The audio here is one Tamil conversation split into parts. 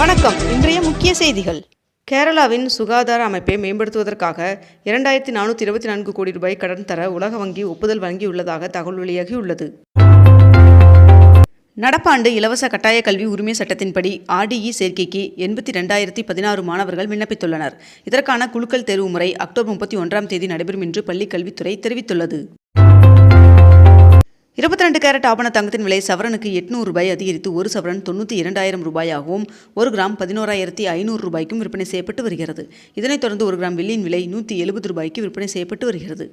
வணக்கம். இன்றைய முக்கிய செய்திகள். கேரளாவின் சுகாதார அமைப்பை மேம்படுத்துவதற்காக இரண்டாயிரத்தி நானூற்றி இருபத்தி நான்கு கோடி ரூபாய் கடன் தர உலக வங்கி ஒப்புதல் வழங்கியுள்ளதாக தகவல் வெளியாகியுள்ளது. நடப்பாண்டு இலவச கட்டாய கல்வி உரிமை சட்டத்தின்படி ஆர்டிஇ சேர்க்கைக்கு எண்பத்தி ரெண்டாயிரத்தி பதினாறு மாணவர்கள் விண்ணப்பித்துள்ளனர். இதற்கான குழுக்கள் தேர்வு முறை அக்டோபர் முப்பத்தி ஒன்றாம் தேதி நடைபெறும் என்று பள்ளிக் கல்வித்துறை தெரிவித்துள்ளது. இருபத்தி ரெண்டு கேரட் ஆபண தங்கத்தின் விலை சவரனுக்கு எட்நூறு ரூபாய் அதிகரித்து ஒரு சவரன் தொண்ணூற்றி இரண்டாயிரம் ரூபாயாகவும் ஒரு கிராம் பதினோராயிரத்தி ஐநூறு ரூபாய்க்கும் விற்பனை செய்யப்பட்டு வருகிறது. இதனைத் தொடர்ந்து ஒரு கிராம் வெள்ளியின் விலை நூற்றி எழுபது ரூபாய்க்கு விற்பனை செய்யப்பட்டு வருகிறது.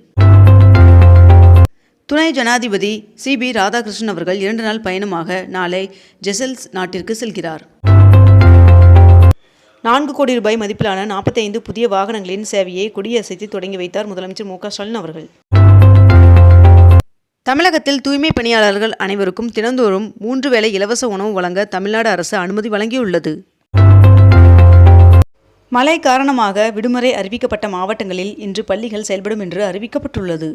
துணை ஜனாதிபதி சி. பி. ராதாகிருஷ்ணன் அவர்கள் இரண்டு நாள் பயணமாக நாளை ஜெசல்ஸ் நாட்டிற்கு செல்கிறார். நான்கு கோடி ரூபாய் மதிப்பிலான நாற்பத்தைந்து புதிய வாகனங்களின் சேவையை கொடியசைத்து தொடங்கி வைத்தார் முதலமைச்சர் மு. க. ஸ்டாலின் அவர்கள். தமிழகத்தில் தூய்மை பணியாளர்கள் அனைவருக்கும் தினந்தோறும் மூன்று வேளை இலவச உணவு வழங்க தமிழ்நாடு அரசு அனுமதி வழங்கியுள்ளது. மழை காரணமாக விடுமுறை அறிவிக்கப்பட்ட மாவட்டங்களில் இன்று பள்ளிகள் செயல்படும் என்று அறிவிக்கப்பட்டுள்ளது.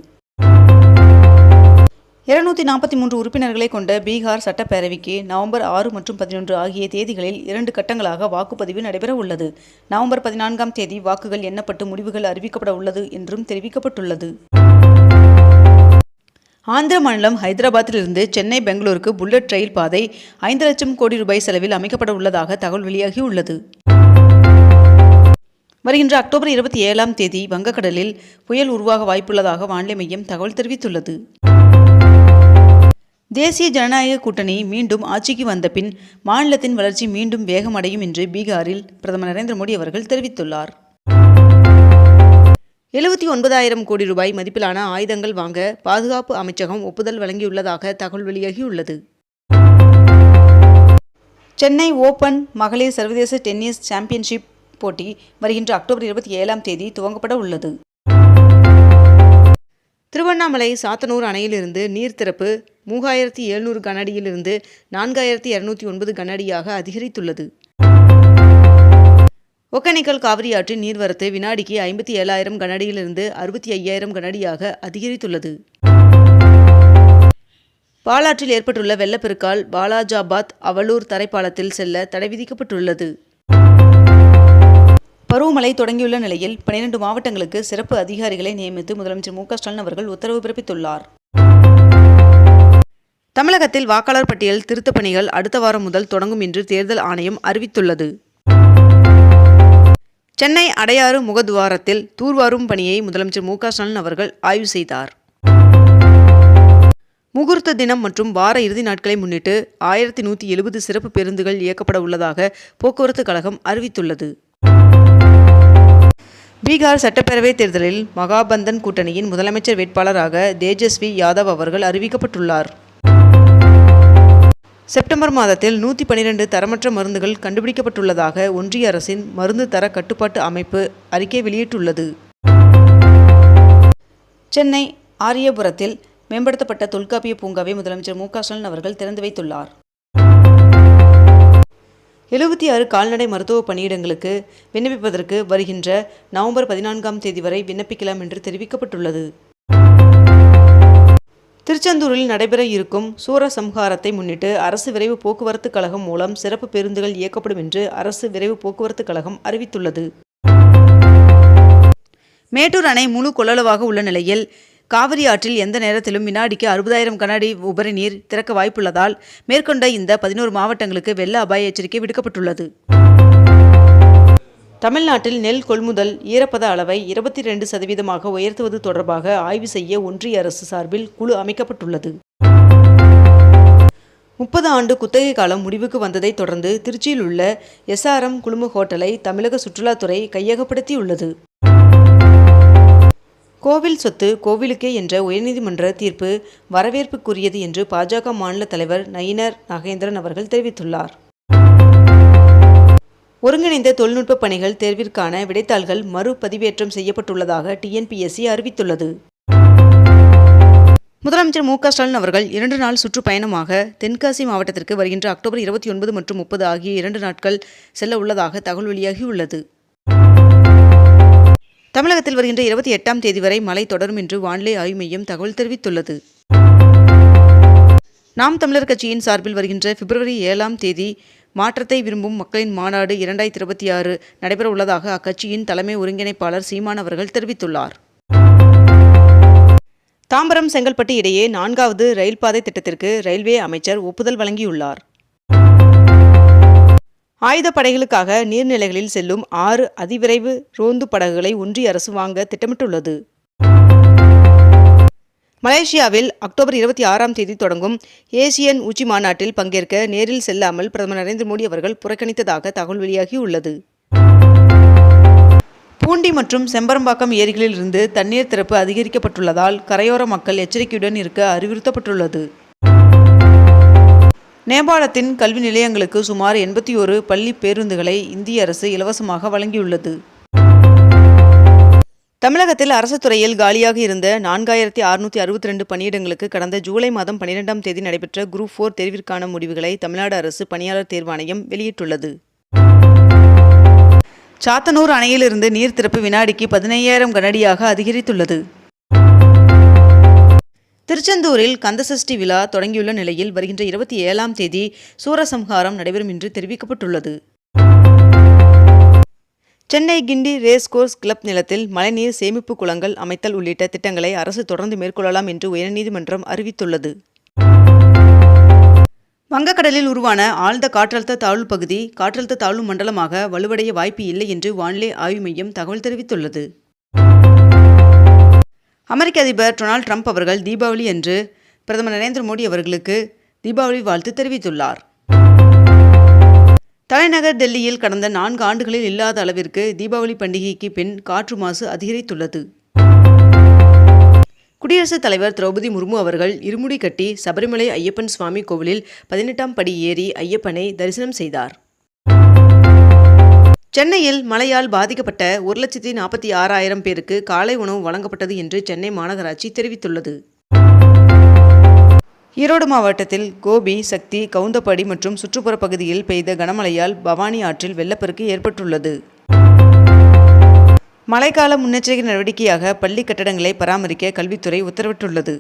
இருநூத்தி நாற்பத்தி மூன்று உறுப்பினர்களை கொண்ட பீகார் சட்டப்பேரவைக்கு நவம்பர் ஆறு மற்றும் பதினொன்று ஆகிய தேதிகளில் இரண்டு கட்டங்களாக வாக்குப்பதிவு நடைபெற உள்ளது நவம்பர் பதினான்காம் தேதி வாக்குகள் எண்ணப்பட்டு முடிவுகள் அறிவிக்கப்பட உள்ளது என்றும் தெரிவிக்கப்பட்டுள்ளது. ஆந்திர மாநிலம் ஹைதராபாத்திலிருந்து சென்னை பெங்களூருக்கு புல்லட் ரயில் பாதை ஐந்து லட்சம் கோடி ரூபாய் செலவில் அமைக்கப்பட உள்ளதாக தகவல் வெளியாகியுள்ளது வருகின்ற அக்டோபர் இருபத்தி ஏழாம் தேதி வங்கக்கடலில் புயல் உருவாக வாய்ப்புள்ளதாக வானிலை மையம் தகவல் தெரிவித்துள்ளது. தேசிய ஜனநாயக கூட்டணி மீண்டும் ஆட்சிக்கு வந்த பின் மாநிலத்தின் வளர்ச்சி மீண்டும் வேகமடையும் என்று பீகாரில் பிரதமர் நரேந்திர மோடி அவர்கள் தெரிவித்துள்ளார். எழுபத்தி ஒன்பதாயிரம் கோடி ரூபாய் மதிப்பிலான ஆயுதங்கள் வாங்க பாதுகாப்பு அமைச்சகம் ஒப்புதல் வழங்கியுள்ளதாக தகவல் வெளியாகியுள்ளது. சென்னை ஓபன் மகளிர் சர்வதேச டென்னிஸ் சாம்பியன்ஷிப் போட்டி வருகின்ற அக்டோபர் இருபத்தி ஏழாம் தேதி துவங்கப்பட உள்ளது. திருவண்ணாமலை சாத்தனூர் அணையிலிருந்து நீர் திறப்பு மூவாயிரத்தி எழுநூறு கனஅடியிலிருந்து நான்காயிரத்தி இரநூத்தி ஒன்பது கனஅடியாக அதிகரித்துள்ளது. ஒகேனக்கல் காவிரி ஆற்றின் நீர்வரத்து வினாடிக்கு ஐம்பத்தி ஏழாயிரம் கனடியிலிருந்து அறுபத்தி ஐயாயிரம் கனடியாக அதிகரித்துள்ளது. பாலாற்றில் ஏற்பட்டுள்ள வெள்ளப்பெருக்கால் பாலாஜாபாத் அவலூர் தரைப்பாலத்தில் செல்ல தடை விதிக்கப்பட்டுள்ளது. பருவமழை தொடங்கியுள்ள நிலையில் பனிரெண்டு மாவட்டங்களுக்கு சிறப்பு அதிகாரிகளை நியமித்து முதலமைச்சர் மு ஸ்டாலின் அவர்கள் உத்தரவு பிறப்பித்துள்ளார். தமிழகத்தில் வாக்காளர் பட்டியல் திருத்தப் பணிகள் அடுத்த வாரம் முதல் தொடங்கும் என்று தேர்தல் ஆணையம் அறிவித்துள்ளது. சென்னை அடையாறு முகத்வாரத்தில் தூர்வாரும் பணியை முதலமைச்சர் மு க ஸ்டாலின் அவர்கள் ஆய்வு செய்தார். முகூர்த்த தினம் மற்றும் வார இறுதி நாட்களை முன்னிட்டு ஆயிரத்தி நூற்றி எழுபது சிறப்பு பேருந்துகள் இயக்கப்பட உள்ளதாக போக்குவரத்து கழகம் அறிவித்துள்ளது. பீகார் சட்டப்பேரவைத் தேர்தலில் மகாபந்தன் கூட்டணியின் முதலமைச்சர் வேட்பாளராக தேஜஸ்வி யாதவ் அவர்கள் அறிவிக்கப்பட்டுள்ளார். செப்டம்பர் மாதத்தில் நூற்றி பனிரெண்டு தரமற்ற மருந்துகள் கண்டுபிடிக்கப்பட்டுள்ளதாக ஒன்றிய அரசின் மருந்து தர கட்டுப்பாட்டு அமைப்பு அறிக்கை வெளியிட்டுள்ளது. சென்னை ஆரியபுரத்தில் மேம்படுத்தப்பட்ட தொல்காப்பிய பூங்காவை முதலமைச்சர் மு ஸ்டாலின் அவர்கள் திறந்து வைத்துள்ளார். எழுபத்தி ஆறு கால்நடை மருத்துவ பணியிடங்களுக்கு விண்ணப்பிப்பதற்கு வருகின்ற நவம்பர் பதினான்காம் தேதி வரை விண்ணப்பிக்கலாம் என்று தெரிவிக்கப்பட்டுள்ளது. திருச்செந்தூரில் நடைபெற இருக்கும் சூரசம்ஹாரத்தை முன்னிட்டு அரசு விரைவு போக்குவரத்து கழகம் மூலம் சிறப்பு பேருந்துகள் இயக்கப்படும் என்று அரசு விரைவு போக்குவரத்து கழகம் அறிவித்துள்ளது. மேட்டூர் அணை முழு கொள்ளளவாக உள்ள நிலையில் காவிரி ஆற்றில் எந்த நேரத்திலும் வினாடிக்கு அறுபதாயிரம் கனஅடி உபரி நீர் திறக்க வாய்ப்புள்ளதால் மேற்கொண்ட இந்த பதினோரு மாவட்டங்களுக்கு வெள்ள அபாய எச்சரிக்கை விடுக்கப்பட்டுள்ளது. தமிழ்நாட்டில் நெல் கொள்முதல் ஈரப்பத அளவை இருபத்தி ரெண்டு சதவீதமாக உயர்த்துவது தொடர்பாக ஆய்வு செய்ய ஒன்றிய அரசு சார்பில் குழு அமைக்கப்பட்டுள்ளது. முப்பது ஆண்டு குத்தகை காலம் முடிவுக்கு வந்ததைத் தொடர்ந்து திருச்சியில் உள்ள எஸ்ஆர்எம் குழும ஹோட்டலை தமிழக சுற்றுலாத்துறை கையகப்படுத்தியுள்ளது. கோவில் சொத்து கோவிலுக்கே என்ற உயர்நீதிமன்ற தீர்ப்பு வரவேற்புக்குரியது என்று பாஜக மாநில தலைவர் நயினர் நாகேந்திரன் அவர்கள் தெரிவித்துள்ளார். ஒருங்கிணைந்த தொழில்நுட்ப பணிகள் தேர்விற்கான விடைத்தாள்கள் மறுபதிவேற்றம் செய்யப்பட்டுள்ளதாக டிஎன்பிஎஸ்சி அறிவித்துள்ளது. முதலமைச்சர் மு க ஸ்டாலின் அவர்கள் இரண்டு நாள் சுற்றுப்பயணமாக தென்காசி மாவட்டத்திற்கு வருகின்ற அக்டோபர் இருபத்தி ஒன்பது மற்றும் முப்பது ஆகிய இரண்டு நாட்கள் செல்ல உள்ளதாக தகவல் வெளியாகியுள்ளது. தமிழகத்தில் வருகின்ற இருபத்தி எட்டாம் தேதி வரை மழை தொடரும் என்று வானிலை ஆய்வு மையம் தகவல் தெரிவித்துள்ளது. நாம் தமிழர் கட்சியின் சார்பில் வருகின்ற பிப்ரவரி ஏழாம் தேதி மாற்றத்தை விரும்பும் மக்களின் மாநாடு இரண்டாயிரத்தி இருபத்தி ஆறு நடைபெற உள்ளதாக அக்கட்சியின் தலைமை ஒருங்கிணைப்பாளர் சீமான் அவர்கள் தெரிவித்துள்ளார். தாம்பரம் செங்கல்பட்டு இடையே நான்காவது ரயில் பாதை திட்டத்திற்கு ரயில்வே அமைச்சர் ஒப்புதல் வழங்கியுள்ளார். ஆயுதப்படைகளுக்காக நீர்நிலைகளில் செல்லும் ஆறு அதிவிரைவு ரோந்து படகுகளை ஒன்றிய அரசு வாங்க திட்டமிட்டுள்ளது. மலேசியாவில் அக்டோபர் இருபத்தி ஆறாம் தேதி தொடங்கும் ஏசியன் உச்சி மாநாட்டில் பங்கேற்க நேரில் செல்லாமல் பிரதமர் நரேந்திர மோடி அவர்கள் புறக்கணித்ததாக தகவல் வெளியாகியுள்ளது. பூண்டி மற்றும் செம்பரம்பாக்கம் ஏரிகளிலிருந்து தண்ணீர் திறப்பு அதிகரிக்கப்பட்டுள்ளதால் கரையோர மக்கள் எச்சரிக்கையுடன் இருக்க அறிவுறுத்தப்பட்டுள்ளது. நேபாளத்தின் கல்வி நிலையங்களுக்கு சுமார் எண்பத்தி ஒரு பள்ளி பேருந்துகளை இந்திய அரசு இலவசமாக வழங்கியுள்ளது. தமிழகத்தில் அரசு துறையில் காலியாக இருந்த நான்காயிரத்தி அறுநூற்றி அறுபத்தி ரெண்டு பணியிடங்களுக்கு கடந்த ஜூலை மாதம் பன்னிரெண்டாம் தேதி நடைபெற்ற குரூப் ஃபோர் தேர்விற்கான முடிவுகளை தமிழ்நாடு அரசு பணியாளர் தேர்வாணையம் வெளியிட்டுள்ளது. சாத்தனூர் அணையிலிருந்து நீர் திறப்பு வினாடிக்கு பதினையாயிரம் கனடியாக அதிகரித்துள்ளது. திருச்செந்தூரில் கந்தசஷ்டி விழா தொடங்கியுள்ள நிலையில் வருகின்ற இருபத்தி ஏழாம் தேதி சூரசம்ஹாரம் நடைபெறும் என்று தெரிவிக்கப்பட்டுள்ளது. Chennai Guindy race course club நிலத்தில் மழைநீர் சேமிப்பு குளங்கள் அமைத்தல் உள்ளிட்ட திட்டங்களை அரசு தொடர்ந்து மேற்கொள்ளலாம் என்று உயர்நீதிமன்றம் அறிவித்துள்ளது. வங்கக்கடலில் உருவான ஆழ்ந்த காற்றழுத்த தாழ்வு பகுதி காற்றழுத்த தாழ்வு மண்டலமாக வலுவடைய வாய்ப்பு இல்லை என்று வானிலை ஆய்வு மையம் தகவல் தெரிவித்துள்ளது. அமெரிக்க அதிபர் டொனால்ட் ட்ரம்ப் அவர்கள் தீபாவளி அன்று பிரதமர் நரேந்திர மோடி அவர்களுக்கு தீபாவளி வாழ்த்து தெரிவித்துள்ளார். தலைநகர் டெல்லியில் கடந்த நான்கு ஆண்டுகளில் இல்லாத அளவிற்கு தீபாவளி பண்டிகைக்கு பின் காற்று மாசு அதிகரித்துள்ளது. குடியரசுத் தலைவர் திரௌபதி முர்மு அவர்கள் இருமுடி கட்டி சபரிமலை ஐயப்பன் சுவாமி கோவிலில் பதினெட்டாம் படி ஏறி ஐயப்பனை தரிசனம் செய்தார். சென்னையில் மழையால் பாதிக்கப்பட்ட ஒரு லட்சத்தி நாற்பத்தி ஆறாயிரம் பேருக்கு காலை உணவு வழங்கப்பட்டது என்று சென்னை மாநகராட்சி தெரிவித்துள்ளது. ஈரோடு மாவட்டத்தில் கோபி சக்தி கவுந்தப்பாடி மற்றும் சுற்றுப்புற பகுதியில் பெய்த கனமழையால் பவானி ஆற்றில் வெள்ளப்பெருக்கு ஏற்பட்டுள்ளது. மழைக்கால முன்னெச்சரிக்கை நடவடிக்கையாக பள்ளி கட்டடங்களை பராமரிக்க கல்வித்துறை உத்தரவிட்டுள்ளது.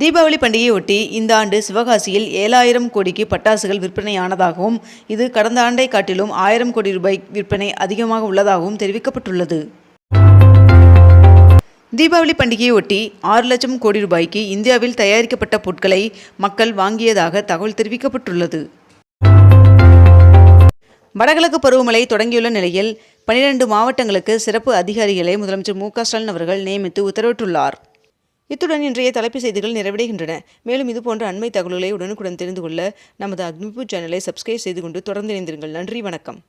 தீபாவளி பண்டிகையொட்டி இந்த ஆண்டு சிவகாசியில் ஏழாயிரம் கோடிக்கு பட்டாசுகள் விற்பனையானதாகவும் இது கடந்த ஆண்டை காட்டிலும் ஆயிரம் கோடி ரூபாய் விற்பனை அதிகமாக உள்ளதாகவும் தெரிவிக்கப்பட்டுள்ளது. தீபாவளி பண்டிகையொட்டி ஆறு லட்சம் கோடி ரூபாய்க்கு இந்தியாவில் தயாரிக்கப்பட்ட பொருட்களை மக்கள் வாங்கியதாக தகவல் தெரிவிக்கப்பட்டுள்ளது. வடகிழக்கு பருவமழை தொடங்கியுள்ள நிலையில் பனிரெண்டு மாவட்டங்களுக்கு சிறப்பு அதிகாரிகளை முதலமைச்சர் மு ஸ்டாலின் அவர்கள் நியமித்து உத்தரவிட்டுள்ளார். இத்துடன் இன்றைய தலைப்பு செய்திகள் நிறைவடைகின்றன. மேலும் இதுபோன்ற அண்மை தகவல்களை உடனுக்குடன் தெரிந்து கொள்ள நமது அக்னிபூ சேனலை சப்ஸ்கிரைப் செய்து கொண்டு தொடர்ந்து இணைந்திருங்கள். நன்றி வணக்கம்.